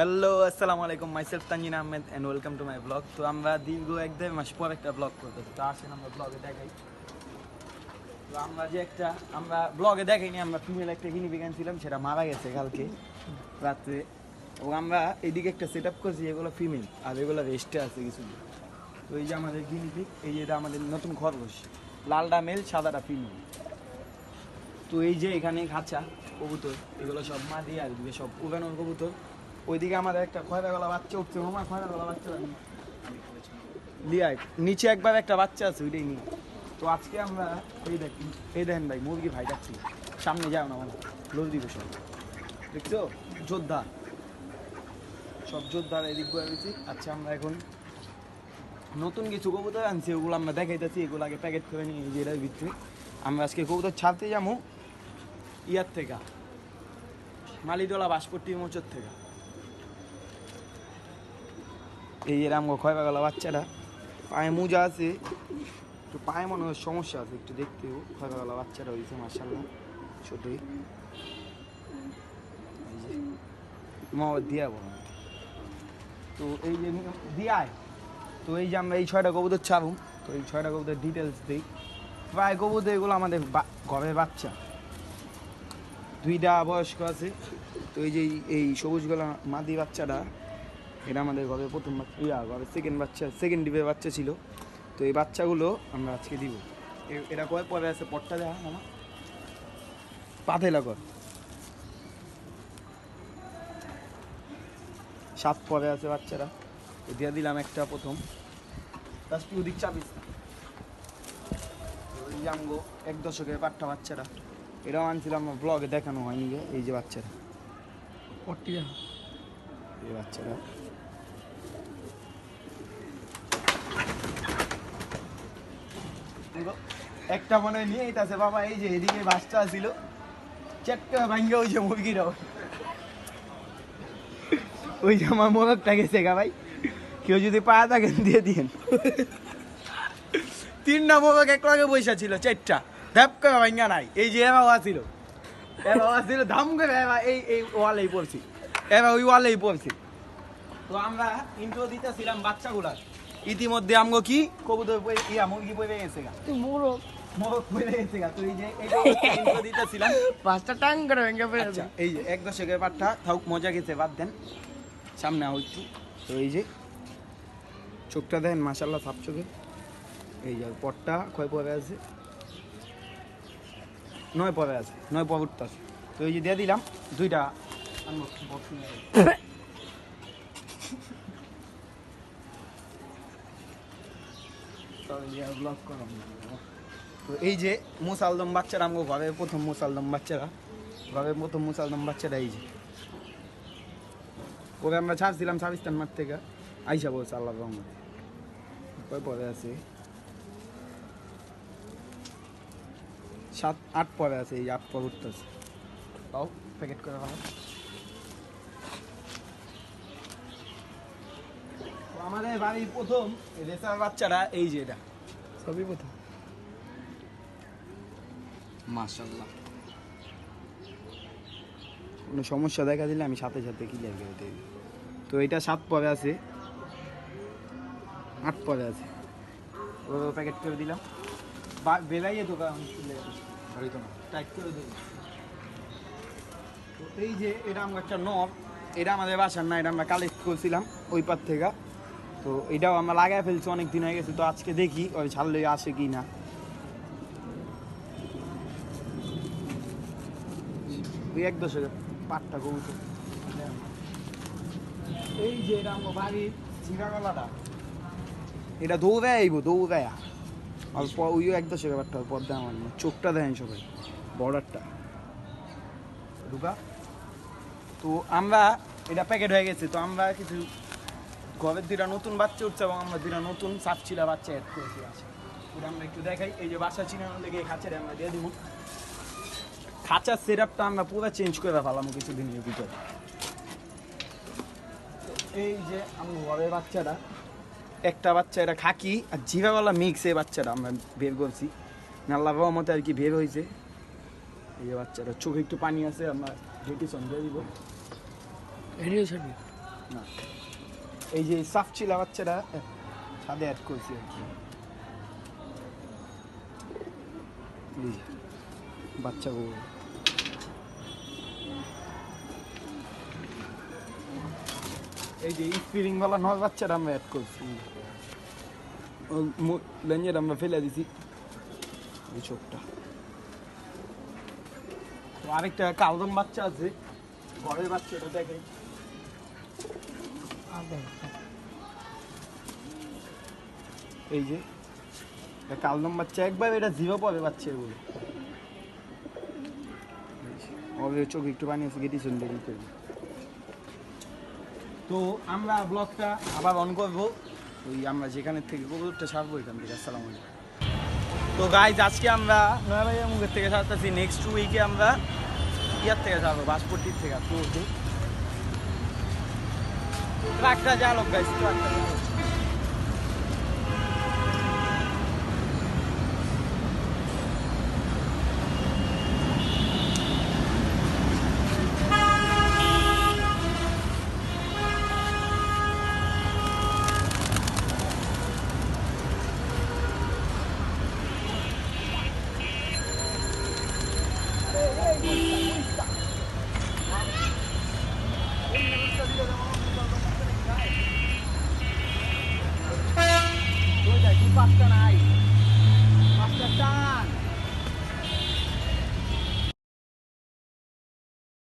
Hello আসসালামু আলাইকুম myself Tanzin Ahmed and welcome to my blog তো আমরা দীর্ঘ এক দেড় মাস পর একটা ব্লগ করতে তো আসেন আমরা ব্লগে দেখাই। তো আমরা যে একটা, আমরা ব্লগে দেখাইনি, আমরা ফিমেল একটা গিনি বিজ্ঞান ছিলাম সেটা মারা গেছে কালকে রাত্রে। এবং আমরা এদিকে একটা সেট আপ করছি, এগুলো ফিমেল আর এগুলো রেস্টে আছে কিছু। তো এই যে আমাদের গিনিপিক এই যে আমাদের নতুন খরগোশ। লালটা মেল সাদাটা ফিমেল তো এই যে এখানে খাঁচা, কবুতর, এগুলো সব মা দিয়ে আর এদিকে সব উগানোর কবুতর। ওইদিকে আমাদের একটা খয়রা গলা বাচ্চা উঠছে মামা খয়রা গলা বাচ্চা লিয়াই, নিচে একবার একটা বাচ্চা আছে, ওইটাই নিয়ে। তো আজকে আমরা, এই দেখি, এই দেখেন ভাই, মুরগি ভাই যাচ্ছি। সামনে যাও না মানে লোক দিবে সব। দেখছ? যোদ্ধা। সব যোদ্ধার এদিক করে রয়েছি। আচ্ছা আমরা এখন নতুন কিছু কবুতর আনছি, ওগুলো আমরা দেখাইতেছি, এগুলো আগে প্যাকেট করে নিয়ে যে এটার ভিতরে। আমরা আজকে কবুতর ছাড়তে যাব ইয়ার থেকে। মালিদোলা বাসপট্টি মোচর থেকে। এই এরম খয়বা গেল বাচ্চাটা। পায়ে মোজা আছে, একটু পায়ে মনে হয় সমস্যা আছে, একটু দেখতেও খয়বা গেল বাচ্চাটা হয়েছে মার্শাল্লাহ ছোটই। মা দিয়া তো এই যে দিয়ায়, তো এই যে আমরা এই ছয়টা কবুতর ছাড়ুম, তো এই ছয়টা কবুতর ডিটেলস দিই। প্রায় কবুতর এগুলো আমাদের ঘরের বাচ্চা। দুইটা বয়স্ক আছে, তো এই যে এই- এই সবুজ গলা মাদি বাচ্চাটা এটা আমাদের ঘরে প্রথম বাচ্চা ইয়া ঘরে সেকেন্ড বাচ্চা সেকেন্ড ডিপের বাচ্চা ছিল। তো এই বাচ্চাগুলো আমরা আজকে দিব। এ- এটা কয়? পরে আছে পটটা দেখা মামা পাথেলা কর। সাত পরে আছে বাচ্চারা। দিয়ে দিলাম একটা প্রথম। তার ওদিক চাপিস জামগো এক দশকের পাট্টা বাচ্চারা। এটাও আনছিলাম আমার ব্লগে দেখানো হয়নি এই যে বাচ্চারা। পট্টিয়া। এই বাচ্চারা। একটা মনে নিয়ে আছে বাবা, এই যে এদিকে বাচ্চা ছিল চেকটা ভাঙ্গে ওই যে মুরগিটাও ওই যে আমার মোরগটা গেছে গা ভাই। কেউ যদি পায়া থাকেন, দিয়ে দিন তিনটা মোরগ এক লগে পয়সা ছিল, চারটা। ধ্যাপ করে ভাঙ্গা নাই, এই যে এবার ছিল এবার ছিল ধাম করে এবার এই এই ওয়ালেই পড়ছি। এবার ওই ওয়ালেই পড়ছি। তো আমরা ইন্ট্রো দিতেছিলাম বাচ্চাগুলার। ইতিমধ্যে আমগো কি? কবুতর ইয়া মুরগি পড়ে গেছে গা? মোরগ। মোরগ পড়ে গেছে গা। তো এই যে এটা ইন্ট্রো দিতেছিলাম। পাঁচটা টাং করে ভেঙে পড়ে আচ্ছা এই যে এক দশকের পাঠটা থাকুক মজা গেছে বাদ দেন। সামনে আও একটু। তো এই যে চোখটা দেন মাসাল্লাহ সাপ চোখে। এই যে পটটা কয় পরে আছে? নয় পরে আছে নয় পর উঠতে আছে তো এই যে দিয়ে দিলাম। দুইটা আনব, box নিয়ে আয়। তবে যে আর vlog করাম না। এই যে মুসালদম বাচ্চারা, আমগো ঘরে প্রথম মুসালদম বাচ্চারা, ঘরের প্রথম মুসালদম বাচ্চারা এই যে। ওকে আমরা ছাড়ছিলাম সাবিস্তান মাঠ থেকে। আইসা বলছে আল্লাহ রহমত। কয় পরে আছে? সাত, আট পরে আছে, এই আট পর উঠতেছে। তাও প্যাকেট করে ভালো আমাদের বাড়ির প্রথম রেসার বাচ্চারা এই যে এটা। সবই প্রথম। মাশাল্লাহ কোনো সমস্যা দেখা দিলে আমি সাথে সাথে ক্লিয়ার করে দিই। তো এটা সাত পরে আছে। আট পরে আছে। ও প্যাকেট করে দিলাম। বা- বেলাইয়ে তো টাইট করে দেবো তো এই যে এটা আমার একটা নব এটা আমাদের বাসার না এটা আমরা কালেক্ট করছিলাম ওই পার থেকে। তো এটাও আমরা লাগাই ফেলছি অনেক দিন হয়ে গেছে তো আজকে দেখি ওই ছাড়লে আসে কি না। ওই এক দশকের পাটটা কবুতর এই যে এটা আমার বাড়ির চিরাগলাটা এটা দৌড়ায় আইব দৌড়ায় অল্প ওইও এক দশকের পাটটা পদ্মা আমার না। চোখটা দেখেন সবাই বর্ডারটা। ঢুকা। তো আমরা এটা প্যাকেট হয়ে গেছে তো আমরা কিছু ঘরের দুটা নতুন বাচ্চা উঠছে এবং আমরা দুটা নতুন সাপ সাপচিলা বাচ্চা অ্যাড করেছি আছে ওটা আমরা একটু দেখাই। এই যে বাসা চিনানোর লেগে খাঁচারে আমরা দিয়ে দিব। খাঁচার সেটআপটা আমরা পুরো চেঞ্জ করে ফেলাম কিছুদিনের ভিতরে। এই যে আমার ঘরের বাচ্চাটা একটা বাচ্চা এটা খাকি আর জিভাওয়ালা মিক্স এই বাচ্চাটা আমরা বের করছি। আল্লাহ মতো আর কি বের হয়েছে। এই যে বাচ্চাটা চোখে একটু পানি আছে আমরা ভেটিসন দিয়ে দিব। ছাড়বি না। এই যে সাফ চিলা বাচ্চারা এ, ছাদে অ্যাড করছি আর কি। বাচ্চা বউ এই যে স্পিরিং वाला নয় বাচ্চারা আমরা অ্যাড করছি। লেঞ্জের আমরা ফেলে দিছি। এই চোখটা। তো আরেকটা কালদম বাচ্চা আছে। ঘরের বাচ্চা এটা দেখেন। আর দেখ এই যে, এটা কালদম বাচ্চা একবার এটা জিরো পাবে বাচ্চা এগুলো। ওর চোখ একটু পানি আছে গেটি চলে তো আমরা ব্লগটা আবার অন করব। ওই আমরা যেখানের থেকে কবুতরটা ছাড়বো এখান থেকে, আসসালামু আলাইকুম। তো গাইজ আজকে আমরা নয়াবাইয়া মুখের থেকে ছাড়তেছি। নেক্সট উইকে আমরা ইয়ার থেকে ছাড়বো বাসপট্টির থেকে তো Traktör dialog guys, traktör dialog.